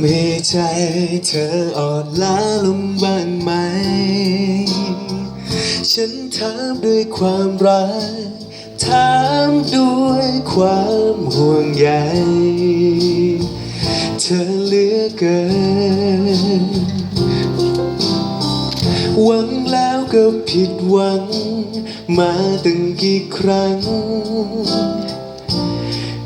มีใจเธออ่อนล้าลงบ้างไหม ฉันถามด้วยความรัก ถามด้วยความห่วงใย เธอเหลือเกิน หวังแล้วก็ผิดหวัง มาตั้งกี่ครั้ง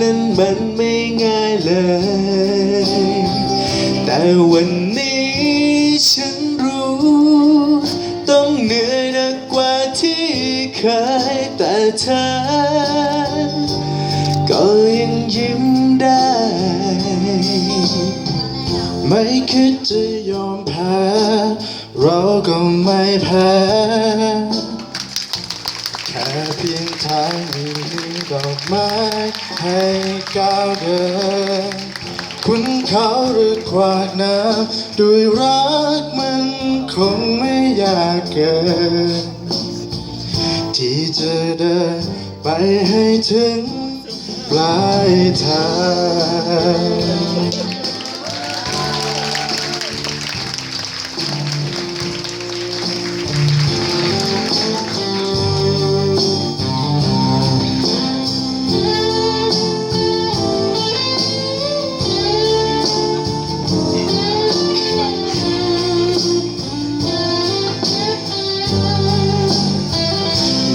นั้นมันไม่ง่ายเลย แต่วันนี้ฉันรู้ ต้องเหนื่อยหนักกว่าที่เคยแต่เธอ ก็ยังยิ้มได้ ไม่คิดจะยอมแพ้ เราก็ไม่แพ้ แค่เพียงทางมีดอกไม้ให้ก้าวเดินคุณเขาหรือขวากน้ำด้วยรักมันคงไม่ยากเกิน ที่จะเดินไปให้ถึงปลายทาง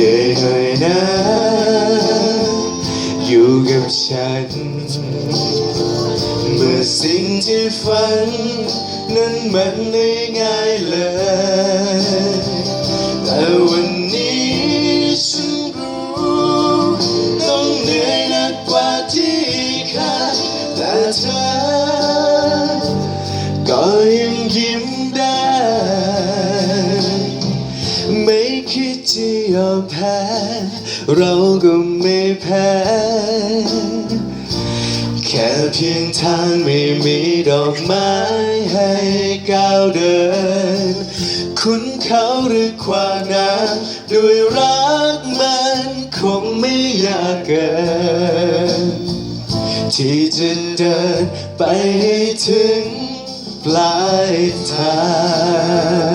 นื่อยหน่อยนะ อยู่กับฉัน เมื่อสิ่งที่ฝัน นั้นมันไม่ง่ายเลย แต่วันนี้ ไม่คิดจะยอมแพ้ เราก็ไม่แพ้ แค่เพียงทางไม่มีดอกไม้ให้ก้าวเดิน คุณเขาหรือขวางน้ำด้วยรักมันคงไม่ยากเกิน ที่จะเดินไปให้ถึงปลายทาง